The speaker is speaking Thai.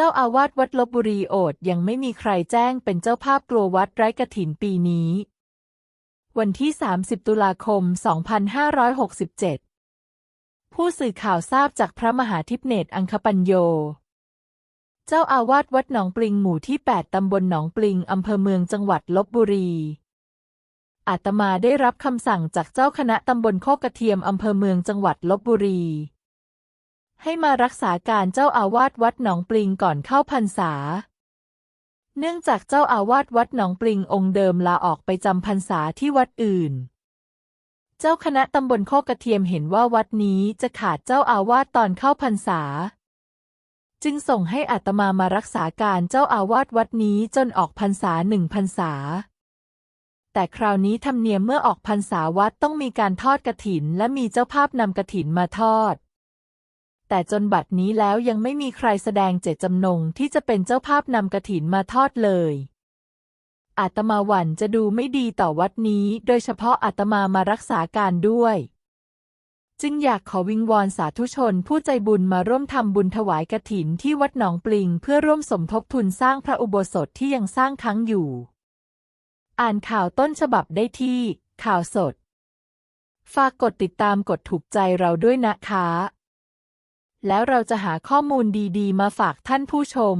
เจ้าอาวาสวัดลบบุรีโอดยังไม่มีใครแจ้งเป็นเจ้าภาพกลัววัดไร้กฐินปีนี้ วันที่ 30 ตุลาคม 2567 ผู้สื่อข่าวทราบจากพระมหาทิพเนตอังคปัญโย เจ้าอาวาสวัดหนองปลิงหมู่ที่ 8 ตำบลหนองปลิง อำเภอเมืองจังหวัดลบบุรี อาตมาได้รับคำสั่งจากเจ้าคณะตำบลโคกกระเทียม อำเภอเมืองจังหวัดลบบุรี ให้มารักษาการเจ้าอาวาสวัดหนองปลิงก่อนเข้าพรรษา เนื่องจากเจ้าอาวาสวัดหนองปลิงองค์เดิมลาออกไปจำพรรษาที่วัดอื่น เจ้าคณะตำบลโคกกระเทียมเห็นว่าวัดนี้จะขาดเจ้าอาวาสตอนเข้าพรรษา จึงส่งให้อาตมามารักษาการเจ้าอาวาสวัดนี้จนออกพรรษาหนึ่งพรรษาแต่คราวนี้ธรรมเนียมเมื่อออกพรรษาวัดต้องมีการทอดกระถิน และมีเจ้าภาพนำกระถินมาทอด แต่จนบัดนี้แล้วยังไม่มีใครแสดงเจตจำนงที่จะเป็นเจ้าภาพนำกระถินมาทอดเลยอาตมาหวันจะดูไม่ดีต่อวัดนี้ โดยเฉพาะอาตมามารักษาการด้วย จึงอยากขอวิงวอนสาธุชนผู้ใจบุญมาร่วมทำบุญถวายกฐินที่วัดหนองปลิง เพื่อร่วมสมทบทุนสร้างพระอุโบสถที่ยังสร้างค้างอยู่ อ่านข่าวต้นฉบับได้ที่ ข่าวสด ฝากกดติดตามกดถูกใจเราด้วยนะคะ แล้วเราจะหาข้อมูลดีๆ มาฝากท่านผู้ชม